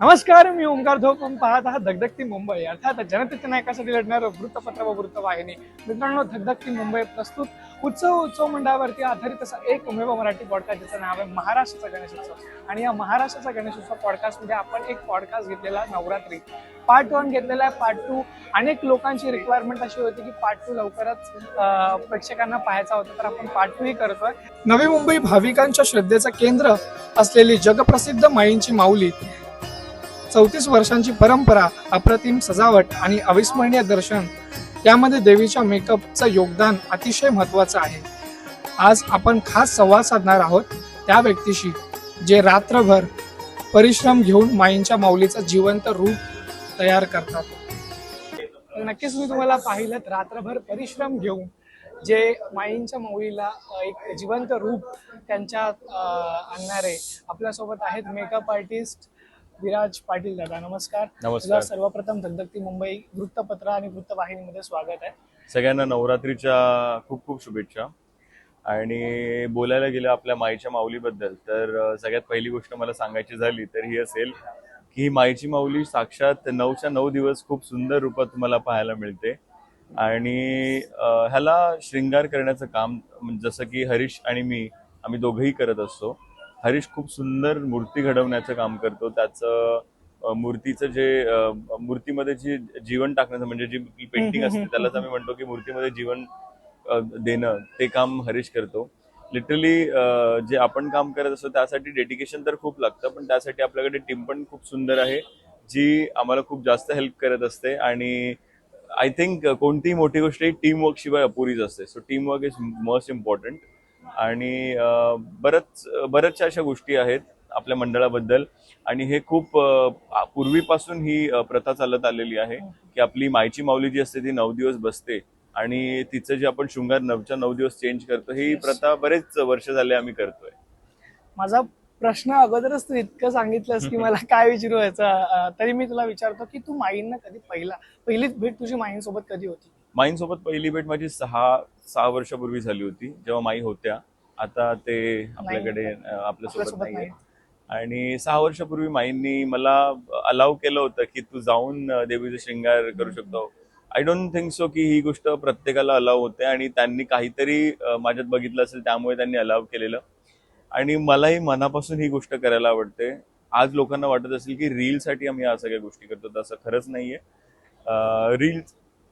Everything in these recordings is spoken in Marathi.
नमस्कार मी ओंकार धोप पाहत आहात धगधगती मुंबई. अर्थात जनतेच्या नायकासाठी लढणारं वृत्तपत्र व वृत्तवाहिनी. मित्रांनो धगधगती मुंबई प्रस्तुत उत्सव उत्सव मंडळावरती आधारित असा एकमेव मराठी पॉडकास्ट ज्याचं नाव आहे महाराष्ट्राचा गणेशोत्सव आणि या महाराष्ट्राचा गणेशोत्सव पॉडकास्टमध्ये आपण एक पॉडकास्ट घेतलेला नवरात्री. पार्ट वन घेतलेला आहे पार्ट टू अनेक लोकांची रिक्वायरमेंट अशी होती की पार्ट टू लवकरच प्रेक्षकांना पाहायचा होता तर आपण पार्ट टू ही करतोय. नवी मुंबई भाविकांच्या श्रद्धेचं केंद्र असलेली जगप्रसिद्ध माईंची माऊली. चौतीस वर्षांची परंपरा अप्रतिम सजावट आणि अविस्मरणीय दर्शन यामध्ये देवीच्या मेकअपचं योगदान अतिशय महत्वाचं आहे. आज आपण खास संवाद साधणार आहोत त्या व्यक्तीशी जे रात्रभर परिश्रम घेऊन माईंच्या माऊलीचं जिवंत रूप तयार करतात. नक्कीच मी तुम्हाला पाहिलं रात्रभर परिश्रम घेऊन जे माईंच्या माऊलीला एक जिवंत रूप त्यांच्या आणणारे आपल्यासोबत आहेत मेकअप आर्टिस्ट विराज पाटील दादा नमस्कार. नमस्कार. सर्वप्रथम धगधगती मुंबई वृत्तपत्र आणि वृत्तवाहिनीमध्ये स्वागत आहे. सगळ्यांना नवरात्रीच्या खूप खूप शुभेच्छा. आणि बोलायला गेलं आपल्या माईच्या माऊलीबद्दल तर अं, सगळ्यात पहिली गोष्ट मला सांगायची झाली तर ही असेल की ही माईची माऊली साक्षात नऊच्या नऊ दिवस खूप सुंदर रूपात तुम्हाला पाहायला मिळते. आणि अं, ह्याला शृंगार करण्याचं काम जसं की हरीश आणि मी आम्ही दोघंही करत असतो. हरीश खूप सुंदर मूर्ती घडवण्याचं काम करतो. त्याचं मूर्तीचं जे मूर्तीमध्ये जी जीवन टाकण्याचं म्हणजे जी पेंटिंग असते त्यालाच आम्ही म्हणतो की मूर्तीमध्ये जीवन देणं ते काम हरीश करतो. लिटरली जे आपण काम करत असतो त्यासाठी डेडिकेशन तर खूप लागतं पण त्यासाठी आपल्याकडे टीम पण खूप सुंदर आहे जी आम्हाला खूप जास्त हेल्प करत असते. आणि आय थिंक कोणतीही मोठी गोष्ट ही टीम वर्क शिवाय अपुरीच असते. So team work is most important आणि बरंच बऱ्याचशा अशा गोष्टी आहेत आपल्या मंडळाबद्दल. आणि हे खूप पूर्वीपासून ही प्रथा चालत आलेली आहे की आपली मायची माऊली जी असते ती नऊ दिवस बसते आणि तिचं जे आपण शृंगार नवच्या नऊ दिवस चेंज करतो ही. प्रथा बरेच वर्ष झाले आम्ही करतोय. माझा प्रश्न अगोदरच तू इतकं सांगितलंस की मला काय विचारू तरी मी तुला विचारतो की तू माईंना कधी पहिला पहिलीच भेट तुझी माईंसोबत कधी होती? माईंसोबत पहिली भेट माझी सहा सहा वर्षापूर्वी झाली होती जेव्हा माई होत्या. आता ते आपल्याकडे आपल्यासोबत नाहीये. आणि सहा वर्षापूर्वी माईंनी मला अलाव केलं होतं की तू जाऊन देवीचा शृंगार करू शकतो. आय डोंट थिंक सो की ही गोष्ट प्रत्येकाला अलाव होते आणि त्यांनी काहीतरी माझ्यात बघितलं असेल त्यामुळे त्यांनी अलाव केलेलं. आणि मलाही मनापासून ही गोष्ट करायला आवडते. आज लोकांना वाटत असेल की रीलसाठी आम्ही या सगळ्या गोष्टी करतो तसं खरंच नाहीये. रील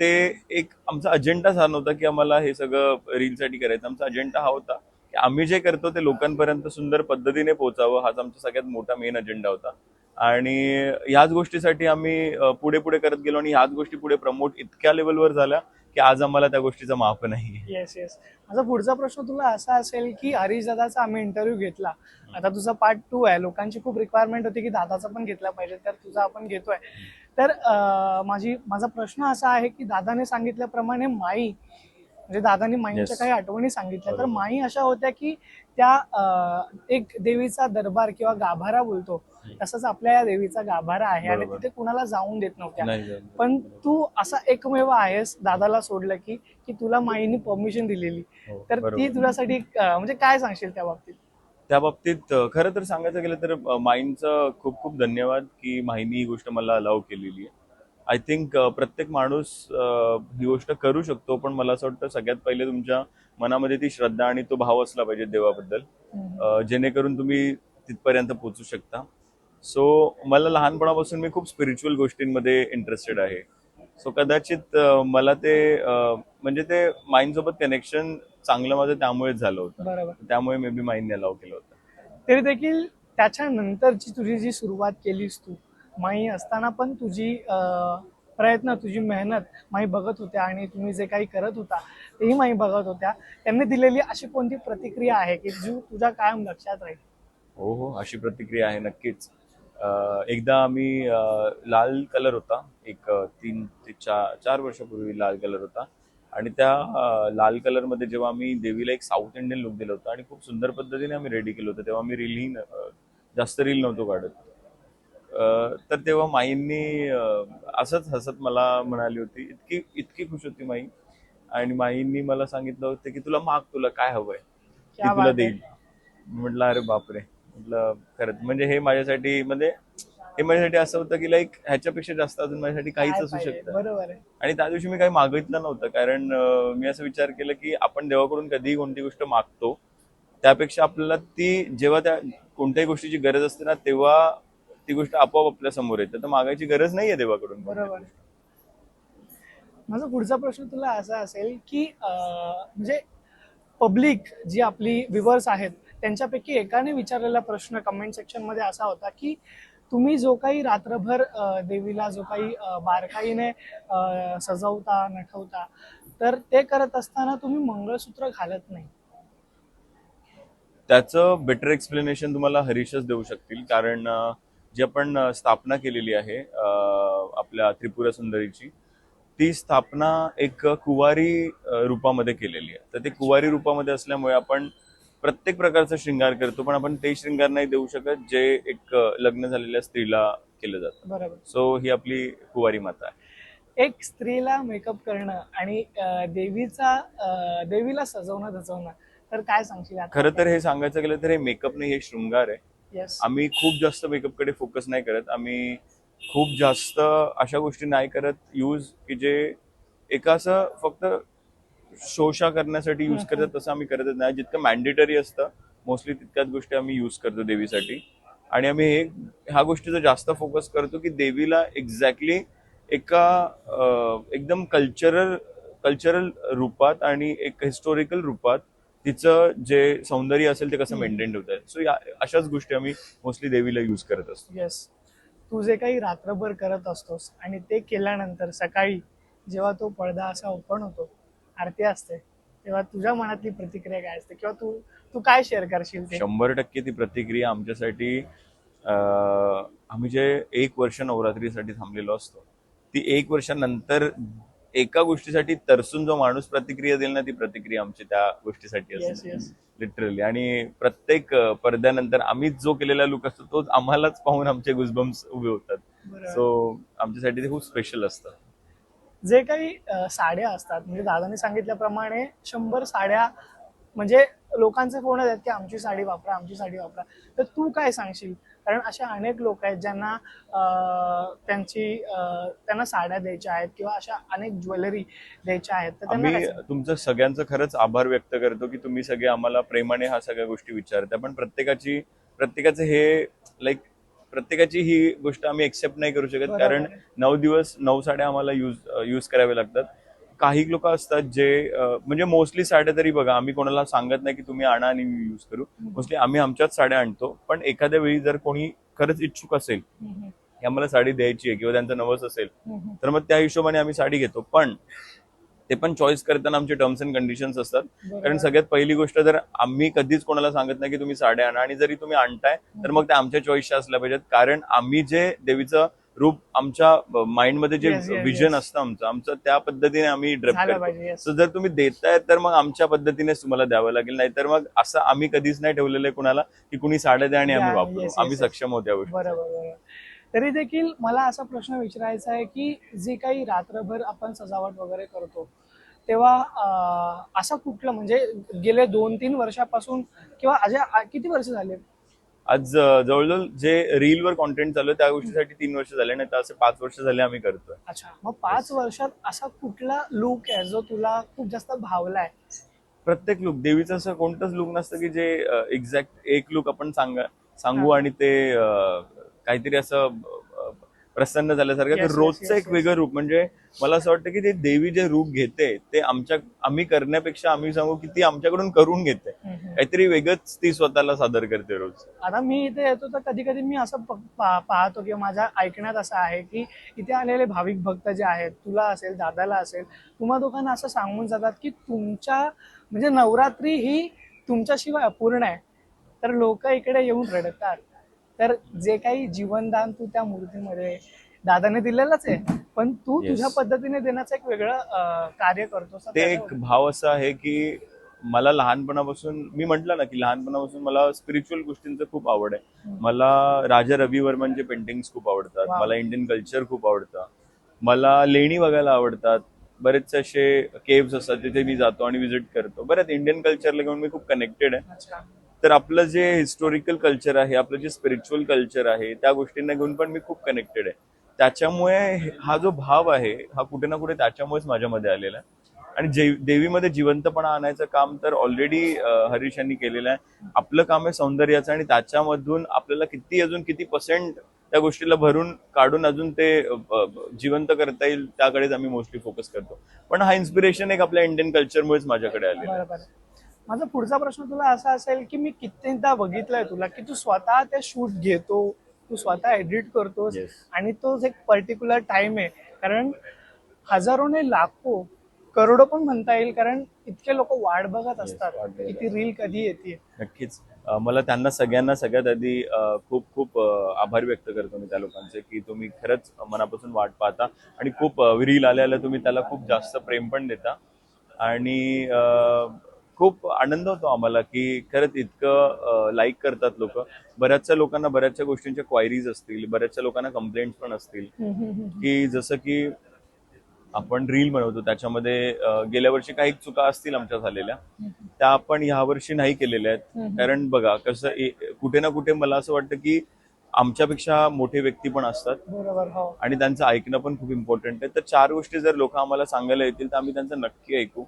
ते एक आमचा अजेंडा हा नव्हता की आम्हाला हे सगळं रीलसाठी करायचं. आमचा अजेंडा हा होता आम्ही जे करतो ते लोकांपर्यंत सुंदर पद्धतीने पोहोचावं हाच आमचा सगळ्यात मोठा मेन अजेंडा होता. आणि ह्याच गोष्टीसाठी आम्ही पुढे पुढे करत गेलो आणि ह्याच गोष्टी पुढे प्रमोट इतक्या लेवलवर झाल्या की आज आम्हाला त्या गोष्टीचा माफ नाही. येस येस माझा पुढचा प्रश्न तुला असा असेल की हरीश दादाचा आम्ही इंटरव्ह्यू घेतला. आता तुझा पार्ट टू आहे. लोकांची खूप रिक्वायरमेंट होती की दादाचा पण घेतला पाहिजे तर तुझा आपण घेतोय. तर माझी माझा प्रश्न असा आहे की दादाने सांगितल्याप्रमाणे माई म्हणजे दादानी माईंच्या. काही आठवणी सांगितल्या तर. माई अशा होत्या की त्या एक देवीचा दरबार किंवा गाभारा बोलतो तसंच आपल्या या देवीचा गाभारा आहे आणि. तिथे कुणाला जाऊन देत नव्हत्या पण तू असा एकमेव आहेस दादाला सोडलं की की तुला माईने परमिशन दिलेली हो, तर. ती तुझ्यासाठी म्हणजे काय सांगशील त्या बाबतीत त्या बाबतीत खरं तर सांगायचं गेलं तर माईंचं खूप खूप धन्यवाद की माईंनी ही गोष्ट मला अलाव केलेली आहे आय थिंक प्रत्येक माणूस ही गोष्ट करू शकतो पण मला असं वाटतं सगळ्यात पहिले तुमच्या मनामध्ये ती श्रद्धा आणि तो भाव असला पाहिजे देवाबद्दल जेणेकरून तुम्ही तिथपर्यंत पोहोचू शकता. सो मला लहानपणापासून मी खूप स्पिरिच्युअल गोष्टींमध्ये इंटरेस्टेड आहे. सो कदाचित मला ते म्हणजे ते माईंसोबत कनेक्शन चांगलं माझं त्यामुळेच झालं होतं. त्यामुळे मे बी माईंनी अलाव केलं होतं. तरी देखील त्याच्यानंतरची तुझी जी सुरुवात केलीस तू माई असताना पण तुझी प्रयत्न तुझी मेहनत माई बघत होत्या आणि तुम्ही जे काही करत होता तेही माई बघत होत्या. त्यांनी दिलेली अशी कोणती प्रतिक्रिया आहे की जी तुझ्या कायम लक्षात राहील? हो हो अशी प्रतिक्रिया आहे नक्कीच. एकदा आम्ही लाल कलर होता. एक तीन ते चार चार वर्षापूर्वी लाल कलर होता. आणि त्या लाल कलरमध्ये जेव्हा आम्ही देवीला एक साऊथ इंडियन लुक दिलं होतं आणि खूप सुंदर पद्धतीने आम्ही रेडी केलं होतं तेव्हा आम्ही रीलही जास्त रील नव्हतो काढत. तर तेव्हा माईंनी असंच हसत मला म्हणाली होती. इतकी इतकी खुश होती माई. आणि माईंनी मला सांगितलं होतं की तुला माग तुला काय हवंय? ती क्या तुला. देईल म्हटलं अरे बापरे. म्हटलं खरंच. म्हणजे हे माझ्यासाठी म्हणजे हे माझ्यासाठी असं होतं की लाईक ह्याच्यापेक्षा जास्त अजून माझ्यासाठी काहीच असू? शकतं. बरोबर आणि त्या दिवशी मी काही मागितलं नव्हतं. कारण मी असं विचार केला की आपण देवाकडून कधीही कोणती गोष्ट मागतो त्यापेक्षा आपल्याला ती जेव्हा त्या कोणत्याही गोष्टीची गरज असते ना तेव्हा ती गोष्ट आपोआप आपल्यासमोर येते. तर मागायची गरज नाहीये देवाकडून. बरोबर. माझा पुढचा प्रश्न तुला असा असेल की म्हणजे पब्लिक जी आपली व्ह्युअर्स आहेत त्यांच्यापैकी एकाने विचारलेला प्रश्न कमेंट सेक्शनमध्ये असा होता की तुम्ही जो काही रात्रभर देवीला जो काही बारकाईने सजवता नटवता तर ते करत असताना तुम्ही मंगळसूत्र घालत नाही. त्याचं बेटर एक्सप्लेनेशन तुम्हाला हरीशच देऊ शकतील. कारण जी आपण स्थापना केलेली आहे आपल्या त्रिपुरा सुंदरीची ती स्थापना एक कुवारी रूपामध्ये केलेली आहे. तर ते कुवारी रूपामध्ये असल्यामुळे आपण प्रत्येक प्रकारचा शृंगार करतो पण आपण ते शृंगार नाही देऊ शकत जे एक लग्न झालेल्या स्त्रीला केलं जातं. बरोबर. सो ही आपली कुवारी माता आहे. एक स्त्रीला मेकअप करणं आणि देवीचा देवीला सजवणं धजवणं तर काय सांगशील खरं तर हे सांगायचं गेलं तर हे मेकअप नाही हे शृंगार आहे. आम्ही खूप जास्त मेकअपकडे फोकस नाही करत. आम्ही खूप जास्त अशा गोष्टी नाही करत. यूज की जे एका असं फक्त शोषा करण्यासाठी यूज करतात तसं आम्ही करतच नाही. जितकं मॅन्डेटरी असतं मोस्टली तितक्याच गोष्टी आम्ही यूज करतो देवीसाठी. आणि आम्ही हे ह्या गोष्टीचा जास्त फोकस करतो की देवीला एक्झॅक्टली एका एकदम कल्चरल कल्चरल रूपात आणि एक हिस्टोरिकल रूपात तिचं जे सौंदर्य असेल ते कसं. मेंटेन ठेवता येईल? सो अशाच गोष्टी आम्ही मोस्टली देवीला यूज करत असतो. येस तू जे काही रात्रभर करत असतोस आणि ते केल्यानंतर सकाळी जेव्हा तो पडदा असा ओपन होतो आरती असते तेव्हा तुझ्या मनातली प्रतिक्रिया काय असते? किंवा तू तू काय शेअर करशील ते? शंभर टक्के ती प्रतिक्रिया आमच्यासाठी अं, आम्ही जे एक वर्ष नवरात्रीसाठी थांबलेलो असतो ती एक वर्षानंतर एका गोष्टीसाठी तरसून जो माणूस प्रतिक्रिया देईल ना ती प्रतिक्रिया आमची त्या गोष्टीसाठी असते. लिटरली आणि प्रत्येक पडद्यानंतर आम्ही जो केलेला लुक असतो तोच आम्हालाच पाहून आमचे गुजबम्स उभे होतात. सो आमच्यासाठी ते खूप स्पेशल असतं. जे काही साड्या असतात म्हणजे दादाने सांगितल्याप्रमाणे शंभर साड्या म्हणजे लोकांचे फोन आहेत की आमची साडी वापरा आमची साडी वापरा. तर तू काय सांगशील? कारण अशा अनेक लोक आहेत ज्यांना त्यांची त्यांना साड्या द्यायच्या आहेत किंवा अशा अनेक ज्वेलरी द्यायच्या आहेत. तर त्यांना आम्ही तुमचं सगळ्यांचं खरंच आभार व्यक्त करतो की तुम्ही सगळे आम्हाला प्रेमाने हा सगळ्या गोष्टी विचारता पण प्रत्येकाची प्रत्येकाचे हे लाईक प्रत्येकाची ही गोष्ट आम्ही एक्सेप्ट नाही करू शकत. बरोबर. कारण आहे. नऊ दिवस नऊ साड्या आम्हाला यूज यूज करावे लागतात. काही लोक असतात जे म्हणजे मोस्टली साड्या तरी बघा आम्ही कोणाला सांगत नाही की तुम्ही आणा आणि यूज करू मोस्टली आम्ही आमच्याच साड्या आणतो पण एखाद्या वेळी जर कोणी खरंच इच्छुक असेल की आम्हाला साडी द्यायची आहे किंवा त्यांचं नवस असेल. तर मग त्या हिशोबाने आम्ही साडी घेतो पण ते पण चॉईस करताना आमचे टर्म्स अँड कंडिशन्स असतात. कारण सगळ्यात पहिली गोष्ट जर आम्ही कधीच कोणाला सांगत नाही की तुम्ही साड्या आणा आणि जरी तुम्ही आणताय तर मग त्या आमच्या चॉईसच्या असल्या पाहिजेत कारण आम्ही जे देवीचं रूप आमच्या माइंडमध्ये जे Yes, yes, विजन yes. असतं आमचं आमचं त्या पद्धतीने आम्ही ड्रेप झालं करतो पाहिजे yes. So जर तुम्ही देताय तर मग आमच्या पद्धतीनेच तुम्हाला द्यावं लागेल नाहीतर मग असं आम्ही कधीच नाही ठेवलेलं आहे कुणाला की कुणी साड्या द्या आणि आम्ही द्या, वापरू yes, yes, आम्ही yes. सक्षम होत्या बरोबर बरोबर तरी देखील मला असा प्रश्न विचारायचा आहे की जे काही रात्रभर आपण सजावट वगैरे करतो तेव्हा अं, असा कुठलं म्हणजे गेले दोन तीन वर्षापासून किंवा अशा किती वर्ष झाले आज जवळजवळ जे रीलवर कॉन्टेंट चालू आहे त्या गोष्टीसाठी तीन वर्ष झाले नाही तर असे पाच वर्ष झाले आम्ही करतोय. अच्छा. मग पाच वर्षात असा कुठला लुक आहे जो तुला खूप जास्त भावलाय? प्रत्येक लुक देवीचं असं कोणतंच लुक नसतं की जे एक्झॅक्ट एक लुक आपण सांगा सांगू. आणि ते अं, काहीतरी असं अं, प्रसन्न झाल्यासारखं. Yes, तर yes, रोजचं yes, एक yes. वेगळं रूप म्हणजे मला असं वाटतं की ते देवी जे रूप घेते ते आमच्या आम्ही करण्यापेक्षा आम्ही सांगू की ती आमच्याकडून करून घेते. काहीतरी वेगळंच ती स्वतःला सादर करते रोज. आता मी इथे येतो तर कधी कधी मी असं प- पा- पाहतो किंवा माझ्या ऐकण्यात असं आहे की इथे आलेले भाविक भक्त जे आहेत तुला असेल दादाला असेल तुम्हा दोघांना असं सांगून जातात की तुमच्या म्हणजे नवरात्री ही तुमच्याशिवाय अपूर्ण आहे. तर लोक इकडे येऊन रडतात. तर जे काही जीवनदान तू त्या मूर्तीमध्ये दादाने दिलेलंच आहे पण तू Yes. तुझ्या पद्धतीने देण्याचं एक वेगळं अं, कार्य करतोस तर ते एक भाव असा आहे की मला लहानपणापासून मी म्हंटल ना की लहानपणापासून मला स्पिरिच्युअल गोष्टींचं खूप आवड आहे. मला राजा रवी वर्मनचे पेंटिंग्स खूप आवडतात. मला इंडियन कल्चर खूप आवडतं. मला लेणी बघायला आवडतात. बरेचसे असे केव्स असतात तिथे मी जातो आणि व्हिजिट करतो. बऱ्याच इंडियन कल्चरला घेऊन मी खूप कनेक्टेड आहे. तर आपलं जे हिस्टोरिकल कल्चर आहे आपलं जे स्पिरिच्युअल कल्चर आहे त्या गोष्टींना घेऊन पण मी खूप कनेक्टेड आहे. त्याच्यामुळे हे- हा जो भाव आहे हा कुठे ना कुठे त्याच्यामुळेच माझ्यामध्ये आलेला आहे. आणि जे देवीमध्ये जिवंतपणा आणायचं काम तर ऑलरेडी हरीश यांनी केलेलं आहे आपलं काम आहे सौंदर्याचं आणि त्याच्यामधून आपल्याला किती अजून किती पर्सेंट त्या गोष्टीला भरून काढून अजून ते जिवंत करता येईल त्याकडेच आम्ही मोस्टली फोकस करतो पण हा इन्स्पिरेशन एक आपल्या इंडियन कल्चरमुळेच माझ्याकडे आलेला. बरोबर माझा पुढचा प्रश्न तुला असा असेल की मी कित्येकदा बघितलंय तुला की तू स्वतः त्या शूट घेतो तू स्वतः एडिट करतोस. आणि तोच एक पर्टिक्युलर टाइम आहे कारण हजारोने लाखो करोडो पण म्हणता येईल कारण इतके लोक वाट बघत असतात वाट बघत की ती रील कधी येते नक्कीच. अ, मला त्यांना सगळ्यांना सगळ्यात आधी अ, खूप खूप अ, आभार व्यक्त करतो मी त्या लोकांचे की तुम्ही खरंच मनापासून वाट पाहता आणि खूप रील आल्या आल्या तुम्ही त्याला खूप जास्त प्रेम पण देता. आणि अ, खूप आनंद होतो आम्हाला की खरंच इतकं लाईक करतात लोक. बऱ्याचशा लोकांना बऱ्याचशा गोष्टींच्या क्वायरीज असतील बऱ्याचशा लोकांना कंप्लेंट पण असतील. की जसं की आपण रील बनवतो. त्याच्यामध्ये गेल्या वर्षी काही चुका असतील आमच्या झालेल्या. त्या आपण ह्या वर्षी नाही केलेल्या आहेत. कारण बघा कसं कुठे ना कुठे मला असं वाटतं की आमच्यापेक्षा मोठे व्यक्ती पण असतात. हो. आणि त्यांचं ऐकणं पण खूप इम्पॉर्टंट आहे. तर चार गोष्टी जर लोक आम्हाला सांगायला येतील तर आम्ही त्यांचं नक्की ऐकू.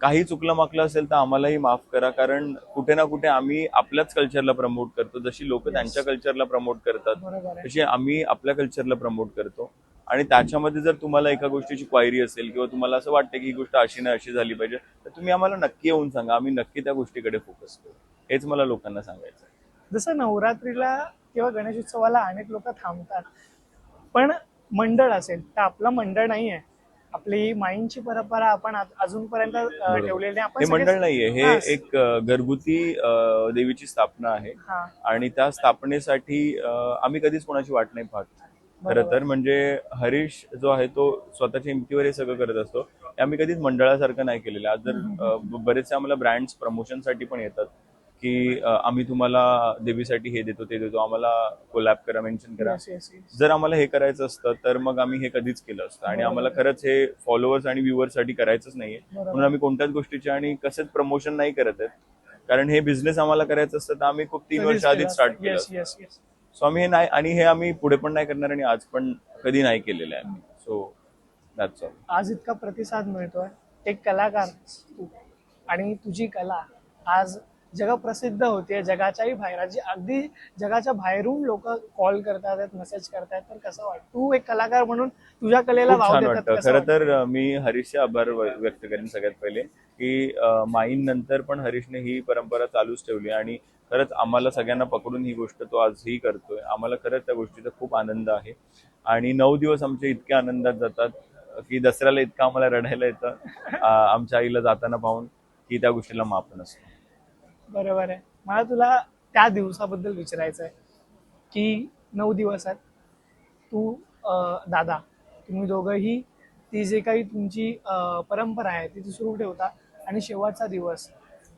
काही चुकलं माकलं असेल तर आम्हालाही माफ करा. कारण कुठे ना कुठे आम्ही आपल्याच कल्चरला प्रमोट करतो. जशी लोक त्यांच्या कल्चरला प्रमोट करतात तशी आम्ही आपल्या कल्चरला प्रमोट करतो. आणि त्याच्यामध्ये जर तुम्हाला एका गोष्टीची क्वायरी असेल किंवा तुम्हाला असं वाटतं की ही गोष्ट अशी नाही अशी झाली पाहिजे तर तुम्ही आम्हाला नक्की येऊन सांगा आम्ही नक्की त्या गोष्टीकडे फोकस करू हेच मला लोकांना सांगायचं. जसं नवरात्रीला किंवा गणेश उत्सवाला अनेक लोक थांबतात पण मंडळ असेल तर आपलं मंडळ नाही आहे आपली माईंची परंपरा आपण अजूनपर्यंत. ठेवलेली आहे. आपण हे मंडळ नाहीये हे हा. एक घरगुती देवीची स्थापना आहे आणि त्या स्थापनेसाठी आम्ही कधीच कोणाची वाट नाही पाहत खरं. तर म्हणजे हरीश जो आहे तो स्वतःच्या हिमतीवर हे सगळं करत असतो. हे आम्ही कधीच मंडळासारखं नाही केलेलं आज जर बरेचसे आम्हाला ब्रँड्स प्रमोशनसाठी पण येतात की आम्ही तुम्हाला देवीसाठी हे देतो ते देतो आम्हाला कोलॅब करा मेन्शन करा. जर आम्हाला हे करायचं असतं तर मग आम्ही हे कधीच केलं असतं. आणि आम्हाला खरंच हे फॉलोअर्स आणि व्ह्युअर्ससाठी करायचंच नाहीये. म्हणून आम्ही कोणत्याच गोष्टीचे आणि कसेच प्रमोशन नाही करत आहेत कारण हे बिझनेस आम्हाला करायचं असतं तर आम्ही खूप तीन वर्ष आधीच स्टार्ट केलं सो आम्ही हे नाही आणि हे आम्ही पुढे पण नाही करणार आणि आज पण कधी नाही केलेलं आहे आम्ही. सो दॅट्स ऑल आज इतका प्रतिसाद मिळतोय. एक कलाकार तू आणि तुझी कला आज जगप्रसिद्ध होते जगाच्याही बाहेर जी अगदी जगाच्या बाहेरून लोक कॉल करतात मेसेज करतात. तर कसं वाटतं तू एक कलाकार म्हणून तुझ्या कलेला वाव देतात खरं? तर मी हरीशचे आभार व्यक्त करेन सगळ्यात पहिले की माईन नंतर पण हरीशने ही परंपरा चालूच ठेवली आणि खरंच आम्हाला सगळ्यांना पकडून ही गोष्ट तो आजही करतोय. आम्हाला खरंच त्या गोष्टीचा खूप आनंद आहे. आणि नऊ दिवस आमचे इतके आनंदात जातात की दसऱ्याला इतकं आम्हाला रडायला येतं आमच्या आईला जाताना पाहून की त्या गोष्टीला माप नसतो. बरोबर आहे. मला तुला त्या दिवसाबद्दल विचारायचं आहे की नऊ दिवस आहेत तू दादा तुम्ही दोघंही ती जे काही तुमची परंपरा आहे ती सुरू ठेवता आणि शेवटचा दिवस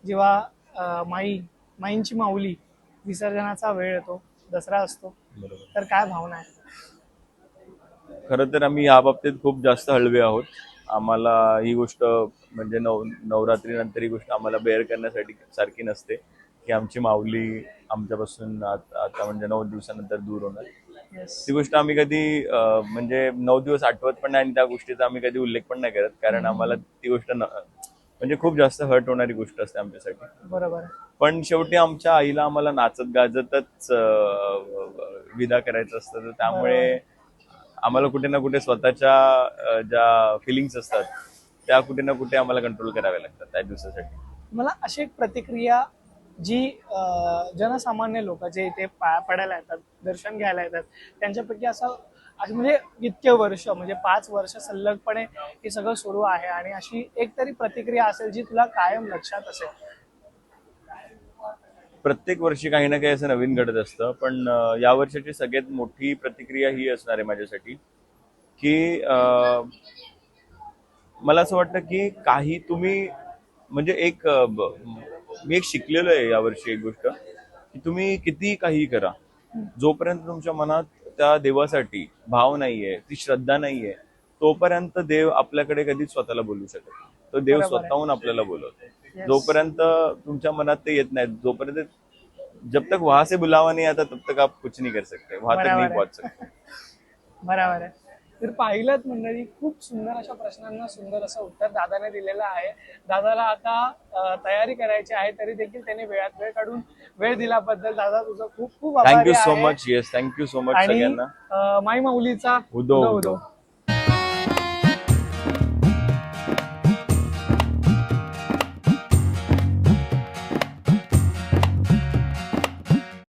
जेव्हा माई माईंची माऊली विसर्जनाचा वेळ येतो दसरा असतो. तर काय भावना आहे खरं तर आम्ही या बाबतीत खूप जास्त हळवे आहोत. आम्हाला ही गोष्ट म्हणजे नव नवरात्रीनंतर ही गोष्ट आम्हाला बेअर करण्यासाठी सारखी नसते. की आमची माऊली आमच्यापासून आत- म्हणजे नऊ दिवसानंतर दूर होणार. ती गोष्ट आम्ही कधी म्हणजे नऊ दिवस आठवत पण नाही आणि त्या गोष्टीचा आम्ही कधी उल्लेख पण नाही करत. कारण आम्हाला ती गोष्ट न- म्हणजे खूप जास्त हर्ट होणारी गोष्ट असते आमच्यासाठी. बरोबर. आहे पण शेवटी आमच्या आईला आम्हाला नाचत गाजतच विदा करायचं असतं. तर त्यामुळे आम्हाला कुठे ना कुठे स्वतःच्या ज्या फिलिंग्स असतात त्या कुठे ना कुठे आम्हाला कंट्रोल कराव्या लागतात त्या दिवसासाठी. मला अशी एक प्रतिक्रिया जी जनसामान्य लोक जे इथे पाया पडायला येतात दर्शन घ्यायला येतात त्यांच्यापैकी असं असं म्हणजे इतके वर्ष म्हणजे पाच वर्ष सलगपणे हे सगळं सुरू आहे आणि अशी एक तरी प्रतिक्रिया असेल जी तुला कायम लक्षात असेल प्रत्येक वर्षी काही ना काही असं नवीन घडत असतं पण या वर्षाची सगळ्यात मोठी प्रतिक्रिया ही असणार आहे माझ्यासाठी की मला असं वाटतं की काही तुम्ही म्हणजे एक मी एक शिकलेलो आहे यावर्षी एक गोष्ट की तुम्ही किती काही करा जोपर्यंत तुमच्या मनात त्या देवासाठी भाव नाहीये ती श्रद्धा नाहीये तोपर्यंत देव आपल्याकडे कधीच स्वतःला बोलू शकत. तो देव. स्वतःहून आपल्याला बोलवतो. जोपर्यंत तुमच्या मनात ते येत नाही जोपर्यंत जब तक वहां से बुलावा नहीं आता तब तक आप कुछ नहीं कर सकते. वहां तक बराबर नहीं. पहुंच सकते. बरोबर आहे. तर पाहिलं मंडळी खूप सुंदर अशा प्रश्नांना सुंदर असं उत्तर दादाने दिलेलं आहे. दादाला आता तयारी करायची आहे तरी देखील त्याने वेळात वेळ काढून वेळ दिल्याबद्दल दादा तुझं खूप खूप thank you so. Much yes thank you so much सगळ्यांना. माई माऊलीचा उदो उदो उदो. उदो.